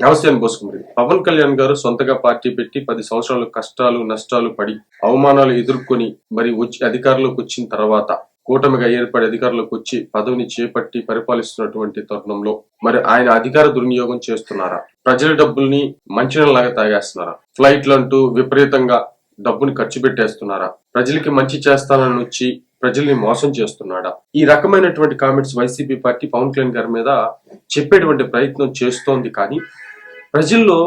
నమస్తే అని బోసుకుమరి పవన్ కళ్యాణ్ గారు సొంతగా పార్టీ పెట్టి పది సంవత్సరాలు కష్టాలు నష్టాలు పడి అవమానాలు ఎదుర్కొని మరి వచ్చి అధికారంలోకి వచ్చిన తర్వాత కూటమిగా ఏర్పడి అధికారంలోకి వచ్చి పదవిని చేపట్టి పరిపాలిస్తున్నటువంటి తరుణంలో మరి ఆయన అధికార దుర్వినియోగం చేస్తున్నారా? ప్రజల డబ్బుల్ని మంచినీళ్ళలాగా తాగేస్తున్నారా? ఫ్లైట్లు అంటూ విపరీతంగా డబ్బుని ఖర్చు పెట్టేస్తున్నారా? ప్రజలకి మంచి చేస్తానని వచ్చి ప్రజల్ని మోసం చేస్తున్నాడా? ఈ రకమైనటువంటి comments YCP party Pawan Kalyan గారి మీద చెప్పేటువంటి ప్రయత్నం చేస్తోంది కానీ ప్రజల్లో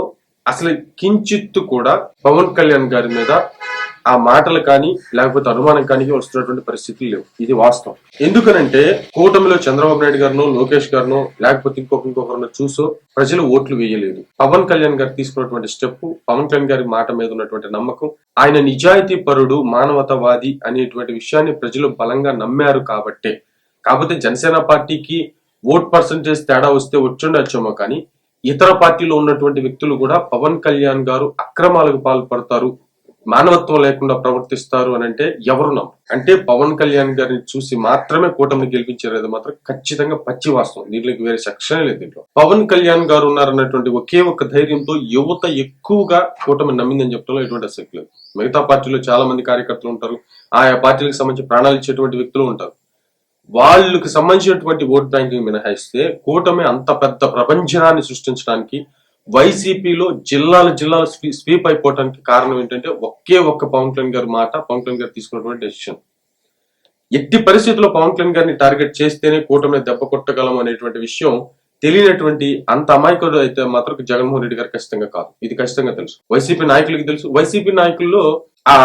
అసలు కించిత్తు కూడా పవన్ కళ్యాణ్ గారి మీద ఆ మాటలు కానీ లేకపోతే అనుమానం కానీ వస్తున్నటువంటి పరిస్థితులు లేవు. ఇది వాస్తవం. ఎందుకనంటే కూటమిలో చంద్రబాబు నాయుడు గారినో లోకేష్ గారినో లేకపోతే ఇంకొక ఇంకొకరినో చూసో ప్రజలు ఓట్లు వేయలేదు. పవన్ కళ్యాణ్ గారు తీసుకున్నటువంటి స్టెప్ పవన్ కళ్యాణ్ గారి మాట మీద ఉన్నటువంటి నమ్మకం ఆయన నిజాయితీ పరుడు మానవతావాది అనేటువంటి విషయాన్ని ప్రజలు బలంగా నమ్మారు కాబట్టే. కాకపోతే జనసేన పార్టీకి ఓట్ పర్సంటేజ్ తేడా వస్తే వచ్చుండొచ్చేమో కానీ ఇతర పార్టీలో ఉన్నటువంటి వ్యక్తులు కూడా పవన్ కళ్యాణ్ గారు అక్రమాలకు పాల్పడతారు మానవత్వం లేకుండా ప్రవర్తిస్తారు అని అంటే ఎవరు నమ్మరు. అంటే పవన్ కళ్యాణ్ గారిని చూసి మాత్రమే కూటమిని గెలిపించారు మాత్రం ఖచ్చితంగా పచ్చి వాస్తవం. వేరే సెక్షన్ లేదు దీంట్లో. పవన్ కళ్యాణ్ గారు ఉన్నారన్నటువంటి ఒకే ఒక ధైర్యంతో యువత ఎక్కువగా కూటమి నమ్మిందని చెప్పడంలో ఎటువంటి అసలు లేదు. మిగతా పార్టీలో చాలా మంది కార్యకర్తలు ఉంటారు. ఆయా పార్టీలకు సంబంధించి ప్రాణాలు ఇచ్చేటువంటి వ్యక్తులు ఉంటారు. వాళ్ళకి సంబంధించినటువంటి ఓట్ బ్యాంకింగ్ మినహాయిస్తే కూటమి అంత పెద్ద ప్రపంచనాన్ని సృష్టించడానికి వైసీపీలో జిల్లాల జిల్లాలు స్వీప్ అయిపోవడానికి కారణం ఏంటంటే ఒకే ఒక్క పవన్ కళ్యాణ్ గారి మాట పవన్ కళ్యాణ్ గారు తీసుకున్నటువంటి డెసిషన్ ఎట్టి పరిస్థితుల్లో పవన్ కళ్యాణ్ గారిని టార్గెట్ చేస్తేనే కూటమి దెబ్బ కొట్టగలం అనేటువంటి విషయం తెలియనటువంటి అంత అమాయకుడు అయితే మాత్రం జగన్మోహన్ రెడ్డి గారు ఖచ్చితంగా కాదు. ఇది ఖచ్చితంగా తెలుసు. వైసీపీ నాయకులకి తెలుసు. వైసీపీ నాయకుల్లో ఆ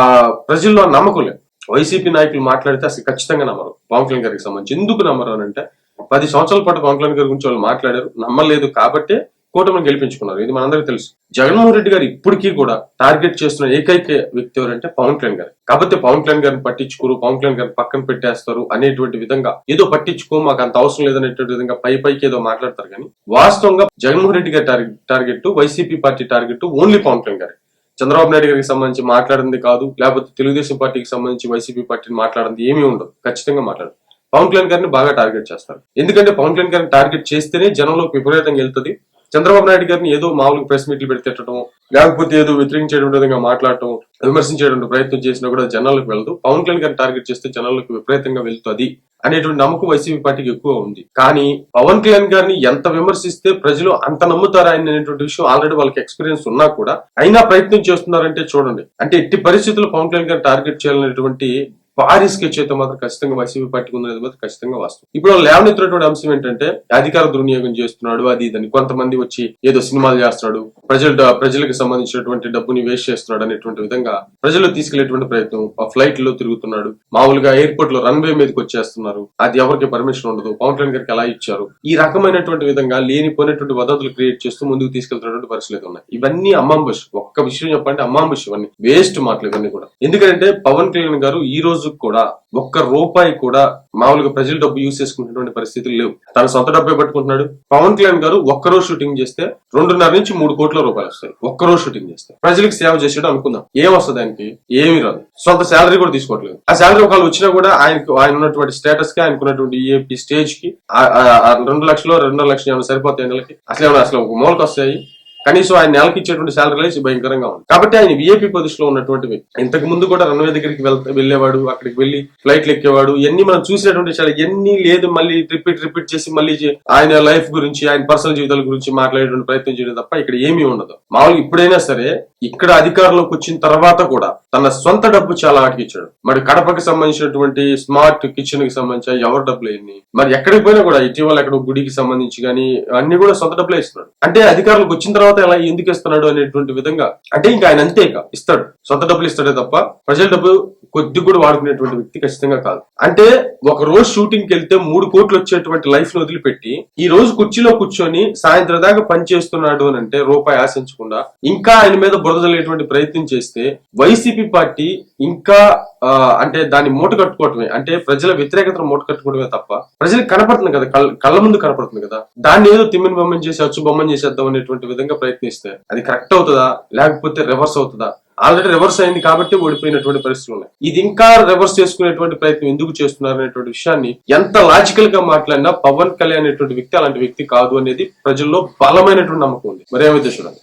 ప్రజల్లో నమ్మకం లేదు. వైసీపీ నాయకులు మాట్లాడితే అసలు ఖచ్చితంగా నమ్మరు. పవన్ కళ్యాణ్ గారికి సంబంధించి. ఎందుకు నమ్మరు అని అంటే పది సంవత్సరాల పాటు పవన్ కళ్యాణ్ గారి గురించి వాళ్ళు మాట్లాడారు. నమ్మలేదు కాబట్టే కూటమిని గెలిపించుకున్నారు. ఇది మనందరికీ తెలుసు. జగన్మోహన్ రెడ్డి గారు ఇప్పటికీ కూడా టార్గెట్ చేస్తున్న ఏకైక వ్యక్తి ఎవరంటే పవన్ కళ్యాణ్ గారు. కాబట్టి పవన్ కళ్యాణ్ గారిని పట్టించుకోరు పవన్ కళ్యాణ్ గారిని పక్కన పెట్టేస్తారు అనేటువంటి విధంగా ఏదో పట్టించుకో మాకు అంత అవసరం లేదనేటువంటి విధంగా పై పైకి ఏదో మాట్లాడతారు కానీ వాస్తవంగా జగన్మోహన్ రెడ్డి గారి target target YCP party target only Pawan Kalyan గారు. చంద్రబాబు నాయుడు గారికి సంబంధించి మాట్లాడింది కాదు లేకపోతే తెలుగుదేశం పార్టీకి సంబంధించి వైసీపీ పార్టీని మాట్లాడింది ఏమీ ఉండదు. ఖచ్చితంగా మాట్లాడదు. పవన్ కళ్యాణ్ గారిని బాగా టార్గెట్ చేస్తారు. ఎందుకంటే పవన్ కళ్యాణ్ గారిని టార్గెట్ చేస్తేనే జనంలోకి విపరీతంగా వెళ్తుంది. చంద్రబాబు నాయుడు గారిని ఏదో మామూలుగా ప్రెస్ మీట్లు పెడితేటం లేకపోతే ఏదో వ్యతిరేకించేటువంటి విధంగా మాట్లాడటం విమర్శించేటువంటి ప్రయత్నం చేసినా కూడా జనాలకు వెళ్తూ పవన్ కళ్యాణ్ గారిని టార్గెట్ చేస్తే జనాలకు విపరీతంగా వెళ్తుంది. అనేటువంటి నమ్మకం వైసీపీ పార్టీకి ఎక్కువ ఉంది. కానీ పవన్ కళ్యాణ్ గారిని ఎంత విమర్శిస్తే ప్రజలు అంత నమ్ముతారు ఆయన అనేటువంటి విషయం ఆల్రెడీ వాళ్ళకి ఎక్స్పీరియన్స్ ఉన్నా కూడా అయినా ప్రయత్నం చేస్తున్నారంటే చూడండి. అంటే ఎట్టి పరిస్థితుల్లో పవన్ కళ్యాణ్ గారిని టార్గెట్ చేయాలనేటువంటి పారిస్కి స్కెచ్ మాత్రం ఖచ్చితంగా వైసీపీ పట్టుకున్నది మాత్రం ఖచ్చితంగా వాస్తవం. ఇప్పుడు వాళ్ళు లేవనెత్తినటువంటి అంశం ఏంటంటే అధికార దుర్వినియోగం చేస్తున్నాడు అది ఇదని కొంతమంది వచ్చి ఏదో సినిమాలు చేస్తున్నాడు ప్రజలు ప్రజలకు సంబంధించినటువంటి డబ్బుని వేస్ట్ చేస్తున్నాడు అనేటువంటి విధంగా ప్రజలు తీసుకెళ్ళేటువంటి ప్రయత్నం ఆ ఫ్లైట్లో తిరుగుతున్నాడు మామూలుగా ఎయిర్పోర్ట్లో రన్వే మీదకి వచ్చేస్తున్నారు అది ఎవరికి పర్మిషన్ ఉండదు పవన్ కళ్యాణ్ గారికి ఎలా ఇచ్చారు? ఈ రకమైనటువంటి విధంగా లేనిపోయినటువంటి వదతులు క్రియేట్ చేస్తూ ముందుకు తీసుకెళ్తున్నటువంటి పరిస్థితులు ఉన్నాయి? ఇవన్నీ అమ్మాంబుష్ ఒక్క విషయం చెప్పండి అమ్మాంబుష్ ఇవన్నీ వేస్ట్ మాటలు ఇవన్నీ కూడా. ఎందుకంటే పవన్ కళ్యాణ్ గారు ఈ రోజు కూడా ఒక్క రూపాయి కూడా మామూలుగా ప్రజల డబ్బు యూజ్ చేసుకుంటున్నటువంటి పరిస్థితులు లేవు. తన సొంత డబ్బే పట్టుకుంటున్నాడు. పవన్ కళ్యాణ్ గారు ఒక్కరోజు షూటింగ్ చేస్తే రెండున్నర నుంచి మూడు కోట్ల రూపాయలు వస్తాయి. ఒక్కరోజు షూటింగ్ చేస్తే. ప్రజలకు సేవ చేసాడు అనుకుందాం. ఏం వస్తుంది ఆయనకి? ఏమీ రాదు. సొంత శాలరీ కూడా తీసుకోవట్లేదు. ఆ శాలరీ ఒకవేళ వచ్చినా కూడా ఆయనకు ఆయన ఉన్నటువంటి స్టేటస్కి ఆయనకు ఉన్నటువంటి స్టేజ్కి రెండు లక్షలు రెండున్నర లక్షలు ఏమైనా సరిపోతాయి నెలకి? అసలు ఏమైనా అసలు ఒక మూలకి వస్తాయి? కనీసం ఆయన నెలకి ఇచ్చేటువంటి శాలరీలే భయంకరంగా ఉంది. కాబట్టి ఆయన విఐపీ పొజిషన్లో ఉన్నటువంటి వ్యక్తి. ఇంతకు ముందు కూడా రన్వే దగ్గరికి వెళ్తా వెళ్ళేవాడు అక్కడికి వెళ్ళి ఫ్లైట్లు ఎక్కేవాడు. ఇవన్నీ మనం చూసినటువంటి చాలా ఎన్ని లేదు మళ్ళీ రిపీట్ రిపీట్ చేసి మళ్ళీ ఆయన లైఫ్ గురించి ఆయన పర్సనల్ జీవితాల గురించి మాట్లాడేటువంటి ప్రయత్నం చేయడం తప్ప ఇక్కడ ఏమీ ఉండదు. మామూలుగా ఇప్పుడైనా సరే ఇక్కడ అధికారంలోకి వచ్చిన తర్వాత కూడా తన సొంత డబ్బు చాలా ఆటకిచ్చాడు. మరి కడపకి సంబంధించినటువంటి స్మార్ట్ కిచెన్కి సంబంధించి ఎవరి డబ్బులు అయింది మరి ఎక్కడికి పోయినా కూడా ఇటీవల ఎక్కడ గుడికి సంబంధించి కానీ అన్ని కూడా సొంత డబ్బులే ఇస్తున్నాడు. అంటే అధికారులకు వచ్చిన తర్వాత ఎలా ఎందుకు ఇస్తున్నాడు అనేటువంటి విధంగా అంటే ఇంకా ఆయన అంతే ఇక ఇస్తాడు. సొంత డబ్బులు ఇస్తాడే తప్ప ప్రజల డబ్బు కొద్ది కూడా వాడుకునేటువంటి వ్యక్తి ఖచ్చితంగా కాదు. అంటే ఒక రోజు షూటింగ్కి వెళ్తే మూడు కోట్లు వచ్చేటువంటి లైఫ్ను వదిలిపెట్టి ఈ రోజు కుర్చీలో కూర్చొని సాయంత్రం దాకా పని చేస్తున్నాడు అని అంటే రూపాయి ఆశించకుండా ఇంకా ఆయన మీద బురదలేటువంటి ప్రయత్నం చేస్తే వైసీపీ పార్టీ ఇంకా అంటే దాన్ని మూట కట్టుకోవటమే అంటే ప్రజల వ్యతిరేకతను మూట కట్టుకోవడమే తప్ప ప్రజలకు కనపడుతుంది కదా కళ్ళ- కళ్ళ ముందు కనపడుతుంది కదా దాన్ని ఏదో తిమ్మిని బొమ్మని చేసి అచ్చు బొమ్మని చేసేద్దాం అనేటువంటి విధంగా ప్రయత్నిస్తే అది కరెక్ట్ అవుతుందా లేకపోతే రివర్స్ అవుతుందా? ఆల్రెడీ రివర్స్ అయింది కాబట్టి ఓడిపోయినటువంటి పరిస్థితులు ఉన్నాయి. ఇది ఇంకా రివర్స్ చేసుకునేటువంటి ప్రయత్నం ఎందుకు చేస్తున్నారు అనేటువంటి విషయాన్ని ఎంత లాజికల్గా మాట్లాడినా పవన్ కళ్యాణ్ అనేటువంటి వ్యక్తి అలాంటి వ్యక్తి కాదు అనేది ప్రజల్లో బలమైనటువంటి నమ్మకం ఉంది. మరి ఏమైతే చూడండి.